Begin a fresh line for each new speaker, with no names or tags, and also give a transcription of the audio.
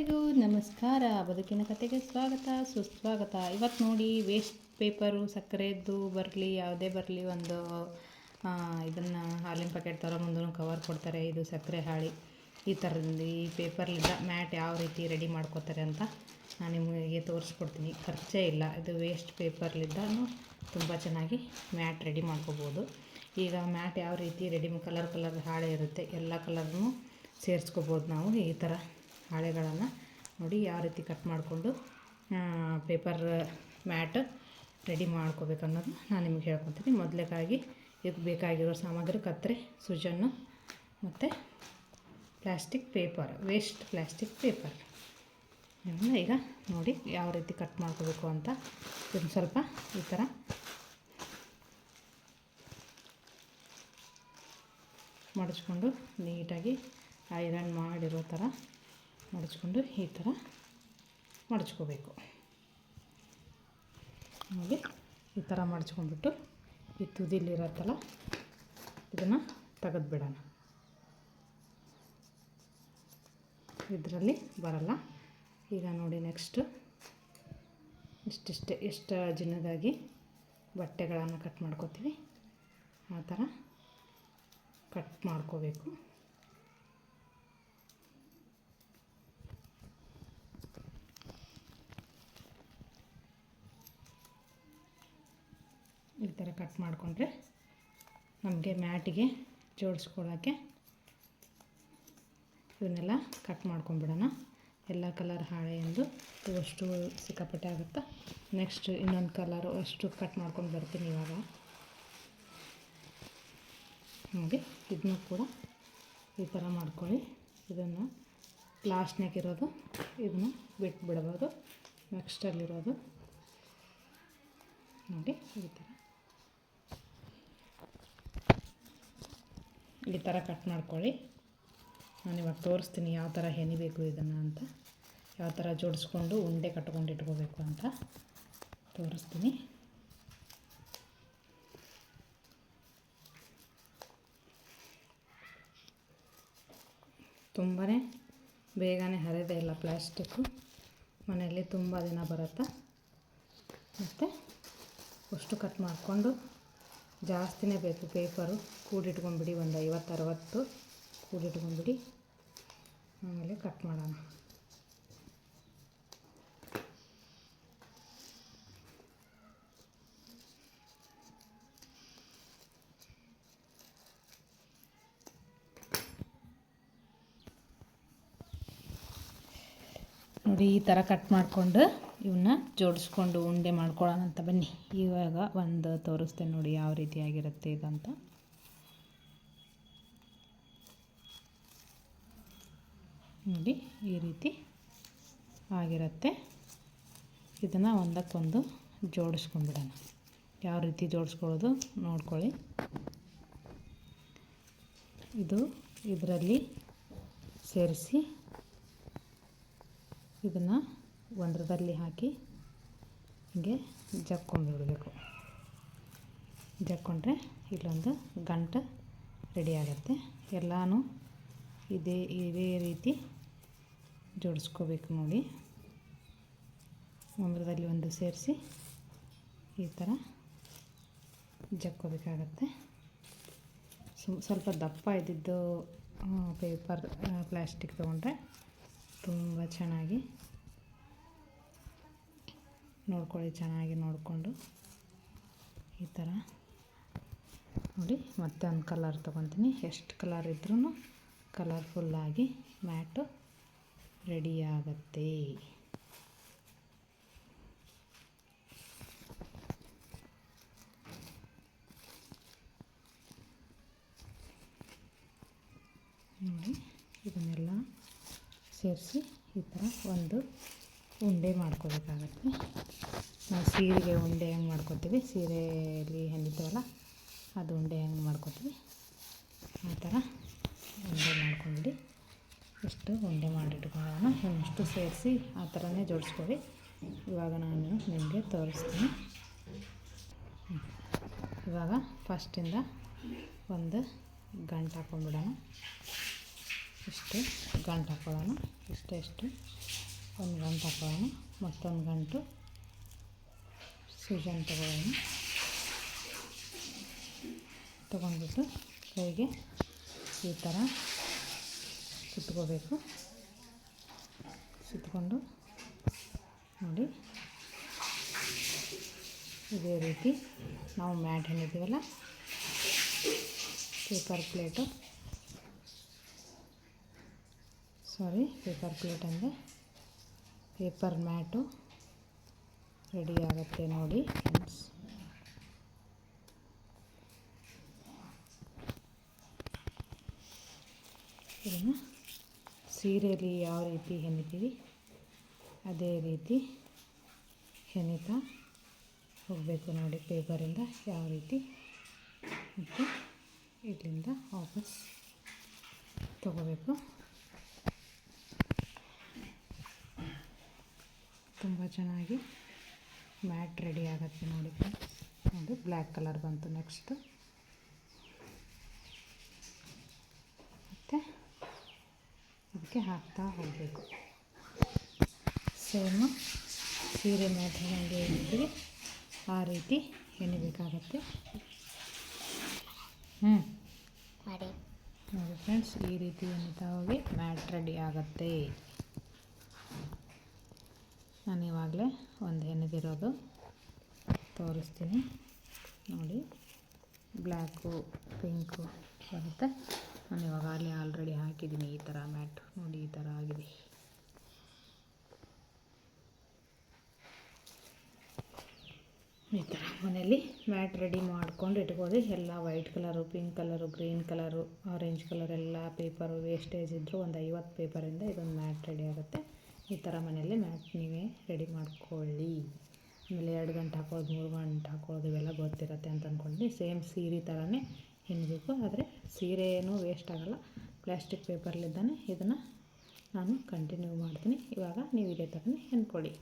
ಎಲ್ಲರಿಗೂ ನಮಸ್ಕಾರ. ಬದುಕಿನ ಕತೆಗೆ ಸ್ವಾಗತ. ಸುಸ್ವಾಗತ. ಇವತ್ತು ನೋಡಿ ವೇಸ್ಟ್ ಪೇಪರು ಸಕ್ಕರೆದ್ದು ಬರಲಿ, ಯಾವುದೇ ಬರಲಿ ಒಂದು ಇದನ್ನು ಹಾಲಿನ ಪ್ಯಾಕೆಟ್ ಥರ ಮುಂದೂ ಕವರ್ ಕೊಡ್ತಾರೆ. ಇದು ಸಕ್ಕರೆ ಹಾಳಿ. ಈ ಥರದಲ್ಲಿ ಈ ಪೇಪರ್ಲಿಂದ ಮ್ಯಾಟ್ ಯಾವ ರೀತಿ ರೆಡಿ ಮಾಡ್ಕೋತಾರೆ ಅಂತ ನಾನು ನಿಮಗೆ ತೋರಿಸ್ಕೊಡ್ತೀನಿ. ಖರ್ಚೇ ಇಲ್ಲ. ಇದು ವೇಸ್ಟ್ ಪೇಪರ್ಲಿಂದ ತುಂಬ ಚೆನ್ನಾಗಿ ಮ್ಯಾಟ್ ರೆಡಿ ಮಾಡ್ಕೋಬೋದು. ಈಗ ಮ್ಯಾಟ್ ಯಾವ ರೀತಿ ರೆಡಿ ಕಲರ್ ಕಲರ್ ಹಾಳೆ ಇರುತ್ತೆ, ಎಲ್ಲ ಕಲರ್ನು ಸೇರಿಸ್ಕೋಬೋದು ನಾವು ಈ ಥರ ಹಾಳೆಗಳನ್ನು ನೋಡಿ ಯಾವ ರೀತಿ ಕಟ್ ಮಾಡಿಕೊಂಡು ಪೇಪರ್ ಮ್ಯಾಟ್ ರೆಡಿ ಮಾಡ್ಕೋಬೇಕು ಅನ್ನೋದು ನಾನು ನಿಮಗೆ ಹೇಳ್ಕೊತೀನಿ ಮೊದಲೇಕಾಗಿ ಇದಕ್ಕೆ ಬೇಕಾಗಿರೋ ಸಾಮಗ್ರಿ ಕತ್ತರಿ ಸುಜನ್ನು ಮತ್ತು plastic paper waste plastic paper ಇದನ್ನು ಈಗ ನೋಡಿ ಯಾವ ರೀತಿ ಕಟ್ ಮಾಡ್ಕೋಬೇಕು ಅಂತ ಇದನ್ನು ಸ್ವಲ್ಪ ಈ ಥರ ಮಡಚ್ಕೊಂಡು ನೀಟಾಗಿ ಐರನ್ ಮಾಡಿರೋ ಥರ ಮಡಚ್ಕೊಂಡು ಈ ಥರ ಮಡಚ್ಕೋಬೇಕು. ಹಾಗೆ ಈ ಥರ ಮಡಚ್ಕೊಂಡ್ಬಿಟ್ಟು ಈ ತುದಿಲಿರತ್ತಲ್ಲ, ಇದನ್ನು ತೆಗೆದ್ಬಿಡೋಣ. ಇದರಲ್ಲಿ ಬರಲ್ಲ. ಈಗ ನೋಡಿ ನೆಕ್ಸ್ಟು ಇಷ್ಟಿಷ್ಟೇ, ಎಷ್ಟು ಜಿನ್ನದಾಗಿ ಬಟ್ಟೆಗಳನ್ನು ಕಟ್ ಮಾಡ್ಕೋತೀವಿ, ಆ ಥರ ಕಟ್ ಮಾಡ್ಕೋಬೇಕು. ಈ ಥರ ಕಟ್ ಮಾಡಿಕೊಂಡ್ರೆ ನಮಗೆ ಮ್ಯಾಟಿಗೆ ಜೋಡಿಸ್ಕೊಳ್ಳೋಕ್ಕೆ ಇವನ್ನೆಲ್ಲ ಕಟ್ ಮಾಡ್ಕೊಂಬಿಡೋಣ. ಎಲ್ಲ ಕಲರ್ ಹಾಳೆ ಎಂದು ಇವಷ್ಟು ಸಿಕ್ಕಾಪಟ್ಟೆ ಆಗುತ್ತಾ? ನೆಕ್ಸ್ಟ್ ಇನ್ನೊಂದು ಕಲರು ಅಷ್ಟು ಕಟ್ ಮಾಡ್ಕೊಂಡು ಬರ್ತೀನಿ ಇವಾಗ. ನೋಡಿ ಇದನ್ನು ಕೂಡ ಈ ಥರ ಮಾಡ್ಕೊಳ್ಳಿ. ಇದನ್ನು ಲಾಸ್ಟ್ನಾಗ ಇರೋದು ಇದನ್ನು ಬಿಟ್ಟು ಬಿಡ್ಬೋದು ನೆಕ್ಸ್ಟಲ್ಲಿರೋದು ನೋಡಿ ಈ ಥರ. ಈ ಥರ ಕಟ್ ಮಾಡ್ಕೊಳ್ಳಿ. ನಾನು ಇವಾಗ ತೋರಿಸ್ತೀನಿ ಯಾವ ಥರ ಹೆಣಿಬೇಕು ಇದನ್ನು ಅಂತ. ಯಾವ ಥರ ಜೋಡಿಸ್ಕೊಂಡು ಉಂಡೆ ಕಟ್ಕೊಂಡು ಇಟ್ಕೋಬೇಕು ಅಂತ ತೋರಿಸ್ತೀನಿ. ತುಂಬಾ ಬೇಗನೆ ಹರಿದೇ ಇಲ್ಲ ಪ್ಲ್ಯಾಸ್ಟಿಕ್ಕು ಮನೆಯಲ್ಲಿ ತುಂಬ ದಿನ ಬರುತ್ತೆ? ಮತ್ತು ಅಷ್ಟು ಕಟ್ ಮಾಡಿಕೊಂಡು ಜಾಸ್ತಿನೇ ಬೇಕು ಪೇಪರು ಕೂಡಿಟ್ಕೊಂಡ್ಬಿಡಿ ಒಂದು ಐವತ್ತು ಅರವತ್ತು ಕೂಡಿಟ್ಕೊಂಡ್ಬಿಡಿ. ಆಮೇಲೆ ಕಟ್ ಮಾಡೋಣ. ನೋಡಿ ಈ ಥರ ಕಟ್ ಮಾಡಿಕೊಂಡು ಇವನ್ನ ಜೋಡಿಸ್ಕೊಂಡು ಉಂಡೆ ಮಾಡ್ಕೊಳ್ಳೋಣ ಅಂತ. ಬನ್ನಿ, ಇವಾಗ ಒಂದು ತೋರಿಸ್ತೇನೆ ನೋಡಿ ಯಾವ ರೀತಿಯಾಗಿರುತ್ತೆ ಇದಂತ ನೋಡಿ, ಈ ರೀತಿ ಆಗಿರುತ್ತೆ. ಇದನ್ನು ಒಂದಕ್ಕೊಂದು ಜೋಡಿಸ್ಕೊಂಡ್ಬಿಡೋಣ. ಯಾವ ರೀತಿ ಜೋಡಿಸ್ಕೊಳ್ಳೋದು ನೋಡ್ಕೊಳ್ಳಿ. ಇದು ಇದರಲ್ಲಿ ಸೇರಿಸಿ ಇದನ್ನು ಒಂದರದಲ್ಲಿ ಹಾಕಿ ಹೀಗೆ ಜಕ್ಕೊಂಡ್ಬಿಡಬೇಕು ಜಕ್ಕೊಂಡ್ರೆ ಇಲ್ಲೊಂದು ಗಂಟು ರೆಡಿ ಆಗುತ್ತೆ. ಎಲ್ಲನೂ ಇದೇ ಇದೇ ರೀತಿ ಜೋಡಿಸ್ಕೋಬೇಕು ನೋಡಿ. ಒಂದರದಲ್ಲಿ ಒಂದು ಸೇರಿಸಿ ಈ ಥರ ಜಕ್ಕೋಬೇಕಾಗತ್ತೆ. ಸ್ವಲ್ಪ ದಪ್ಪ ಇದ್ದಿದ್ದು ಪೇಪರ್ ಪ್ಲ್ಯಾಸ್ಟಿಕ್ ತೊಗೊಂಡ್ರೆ ತುಂಬ ಚೆನ್ನಾಗಿ ನೋಡ್ಕೊಳ್ಳಿ, ಚೆನ್ನಾಗಿ ನೋಡಿಕೊಂಡು. ಈ ಥರ. ನೋಡಿ, ಮತ್ತೆ ಒಂದು ಕಲರ್ ತೊಗೊತೀನಿ. ಎಷ್ಟು ಕಲರ್ ಇದ್ರೂ ಕಲರ್ಫುಲ್ಲಾಗಿ ಮ್ಯಾಟು ರೆಡಿ ಆಗುತ್ತೆ. ನೋಡಿ, ಇದನ್ನೆಲ್ಲ ಸೇರಿಸಿ ಈ ಥರ ಒಂದು ಉಂಡೆ ಮಾಡ್ಕೋಬೇಕಾಗತ್ತೆ. ನಾವು ಸೀರೆಗೆ ಉಂಡೆ ಹೆಂಗೆ ಮಾಡ್ಕೊತೀವಿ? ಸೀರೆಯಲ್ಲಿ ಹೆಂಗಿತ್ತವಲ್ಲ ಅದು ಉಂಡೆ ಹೆಂಗೆ ಮಾಡ್ಕೊತೀವಿ? ಆ ಥರ ಉಂಡೆ ಮಾಡ್ಕೊಂಡ್ಬಿಡಿ ಇಷ್ಟು ಉಂಡೆ ಮಾಡಿಟ್ಕೊಳ್ಳೋಣ, ಇನ್ನಷ್ಟು ಸೇರಿಸಿ ಆ ಥರನೇ ಜೋಡಿಸ್ಕೊಳ್ಳಿ. ಇವಾಗ ನಾನು ನಿಮಗೆ ತೋರಿಸ್ತೀನಿ. ಇವಾಗ ಫಸ್ಟಿಂದ ಒಂದು ಗಂಟು ಹಾಕೊಂಡ್ಬಿಡೋಣ. ಇಷ್ಟು ಗಂಟು ಹಾಕೊಳ್ಳೋಣ. ಇಷ್ಟೇ ಇಷ್ಟು ಒಂದು ಗಂಟು ಹಾಕೋಣ ಮತ್ತೊಂದು ಗಂಟು ಸೂಜನ್ ತಗೊಳ್ಳೋಣ. ತಗೊಂಡ್ಬಿಟ್ಟು ಕೈಗೆ ಈ ಥರ ಸುತ್ಕೋಬೇಕು. ಸುತ್ಕೊಂಡು ನೋಡಿ. ಇದೇ ರೀತಿ ನಾವು mat ಹೆಣ್ಣಿದ್ದೀವಲ್ಲ paper plate. Sorry, paper plate ಅಂದರೆ ಪೇಪರ್ ಮ್ಯಾಟು ರೆಡಿ ಆಗುತ್ತೆ ನೋಡಿ ಫ್ರೆಂಡ್ಸ್. ಇದನ್ನು ಸೀರೆಯಲ್ಲಿ ಯಾವ ರೀತಿ ಹೆಣಿತೀವಿ? ಅದೇ ರೀತಿ ಹೆಣಿತಾ ಹೋಗಬೇಕು ನೋಡಿ ಪೇಪರಿಂದ ಯಾವ ರೀತಿ. ಮತ್ತು ಇಲ್ಲಿಂದ ವಾಪಸ್ ತಗೋಬೇಕು. ತುಂಬ ಚೆನ್ನಾಗಿ ಮ್ಯಾಟ್ ರೆಡಿ ಆಗುತ್ತೆ ನೋಡಿ. ನೋಡಿ ಬ್ಲ್ಯಾಕ್ ಕಲರ್ ಬಂತು ನೆಕ್ಸ್ಟು. ಮತ್ತು ಅದಕ್ಕೆ ಹಾಕ್ತಾ ಹೋಗಬೇಕು. ಸೇಮು ಸೀರೆ ಮ್ಯಾಟ್ ಹಂಗೆ ಆ ರೀತಿ ಹೆಣಿಬೇಕಾಗತ್ತೆ ಹ್ಞೂ ನೋಡಿ ಫ್ರೆಂಡ್ಸ್ ಈ ರೀತಿ ಹೆಣಿತಾ ಹೋಗಿ ಮ್ಯಾಟ್ ರೆಡಿ ಆಗುತ್ತೆ. ನಾನು ಇವಾಗಲೇ ಒಂದು ಹೆಣದಿರೋದು ತೋರಿಸ್ತೀನಿ. ನೋಡಿ, ಬ್ಲ್ಯಾಕು, ಪಿಂಕು ಬರುತ್ತೆ. ನಾನು ಇವಾಗ ಅಲ್ಲಿ ಆಲ್ರೆಡಿ ಹಾಕಿದ್ದೀನಿ ಈ ಥರ ಮ್ಯಾಟ್. ನೋಡಿ, ಈ ಥರ ಆಗಿದೆ. ಈ ಥರ ಮನೇಲಿ ಮ್ಯಾಟ್ ರೆಡಿ ಮಾಡ್ಕೊಂಡು ಇಟ್ಕೋದೆ ಎಲ್ಲ white colour, pink colour, green colour, orange colour ಎಲ್ಲ ಪೇಪರು, ವೇಸ್ಟೇಜ್ ಇದ್ದರೂ ಒಂದು ಐವತ್ತು ಪೇಪರಿಂದ ಇದೊಂದು ಮ್ಯಾಟ್ ರೆಡಿ ಆಗುತ್ತೆ. ಈ ಥರ ಮನೆಯಲ್ಲಿ ಮ್ಯಾಟ್ ನೀವೇ ರೆಡಿ ಮಾಡ್ಕೊಳ್ಳಿ. ಆಮೇಲೆ ಎರಡು ಗಂಟೆ ಹಾಕೋದು, ಮೂರು ಗಂಟೆ ಹಾಕೋದು ಇವೆಲ್ಲ ಗೊತ್ತಿರುತ್ತೆ ಅಂತ ಅಂದ್ಕೊಂಡು ಸೇಮ್ ಸೀರೆ ಥರನೇ ಹೆಣಬೇಕು ಆದರೆ ಸೀರೆ ಏನೂ ವೇಸ್ಟ್ ಆಗೋಲ್ಲ ಪ್ಲಾಸ್ಟಿಕ್ ಪೇಪರ್ಲಿದ್ದಾನೆ ಇದನ್ನು ನಾನು ಕಂಟಿನ್ಯೂ ಮಾಡ್ತೀನಿ. ಇವಾಗ ನೀವು ಇದೇ ಥರನೇ ಹೆಣ್ಕೊಳ್ಳಿ.